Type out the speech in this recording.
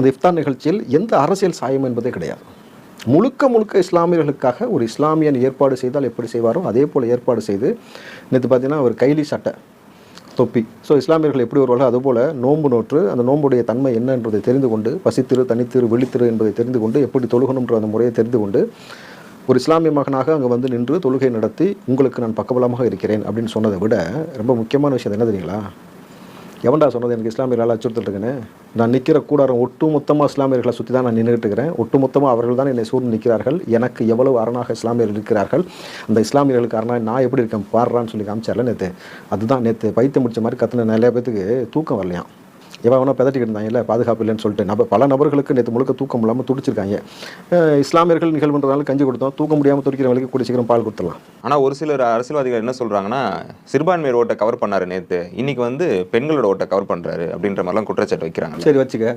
அந்த இஃப்தார் நிகழ்ச்சியில் எந்த அரசியல் சாயம் என்பதே கிடையாது. முழுக்க முழுக்க இஸ்லாமியர்களுக்காக ஒரு இஸ்லாமியன் ஏற்பாடு செய்தால் எப்படி செய்வாரோ அதே போல் ஏற்பாடு செய்து நேற்று பார்த்தீங்கன்னா ஒரு கைலி சட்டை தொப்பி. ஸோ இஸ்லாமியர்கள் எப்படி வருவார்கள் அதுபோல் நோன்பு நோற்று அந்த நோன்புடைய தன்மை என்ன என்பதை தெரிந்து கொண்டு பசித்திரு தனித்திரு வெளித்திரு என்பதை தெரிந்து கொண்டு எப்படி தொழுகணுன்ற அந்த முறையை தெரிந்து கொண்டு ஒரு இஸ்லாமிய மகனாக அங்கே வந்து நின்று தொழுகை நடத்தி உங்களுக்கு நான் பக்கபலமாக இருக்கிறேன் அப்படின்னு சொன்னதை விட ரொம்ப முக்கியமான விஷயம் என்ன தெரியுங்களா? எவன்டா சொன்னது? எனக்கு இஸ்லாமியர்களால் அச்சுறுத்தல் இருக்குன்னு நான் நிற்கிற கூடாரம் ஒட்டு மொத்தமாக இஸ்லாமியர்களை சுற்றி தான் நான் நின்றுட்டு இருக்கிறேன் ஒட்டு மொத்தமாக அவர்கள் தான் என்னை சூழ்ந்து நிற்கிறார்கள். எனக்கு எவ்வளவு அரணாக இஸ்லாமியர்கள் இருக்கிறார்கள்? அந்த இஸ்லாமியர்களுக்கு அரணாக நான் எப்படி இருக்கேன்? பாடுறான்னு சொல்லி காமிச்சார்ல நேற்று அதுதான் நேற்று பைத்தியம் முடிச்ச மாதிரி கத்துன நிறைய பேத்துக்கு தூக்கம் வரலையாம். எவன் பதட்டிக்கிட்டு இருந்தாங்க இல்லை பாதுகாப்பு இல்லைன்னு சொல்லிட்டு. நம்ம பல நபர்களுக்கு நேற்று முழுக்க தூக்கம் இல்லாமல் துடிச்சிருக்காங்க. இஸ்லாமியர்கள் நிகழ்வுன்றதால கஞ்சி கொடுத்தோம். தூக்க முடியாமல் துடிக்கிறவங்களுக்கு கூடிய சீக்கிரம் பால் கொடுத்துடலாம். ஆனா ஒரு சிலர் அரசியல்வாதிகள் என்ன சொல்றாங்கன்னா சிறுபான்மையர் ஓட்டை கவர் பண்ணாரு நேத்து. இன்னைக்கு வந்து பெண்களோட ஓட்டை கவர் பண்றாரு அப்படின்ற மாதிரிலாம் குற்றச்சாட்டு வைக்கிறாங்க. சரி வச்சுக்க.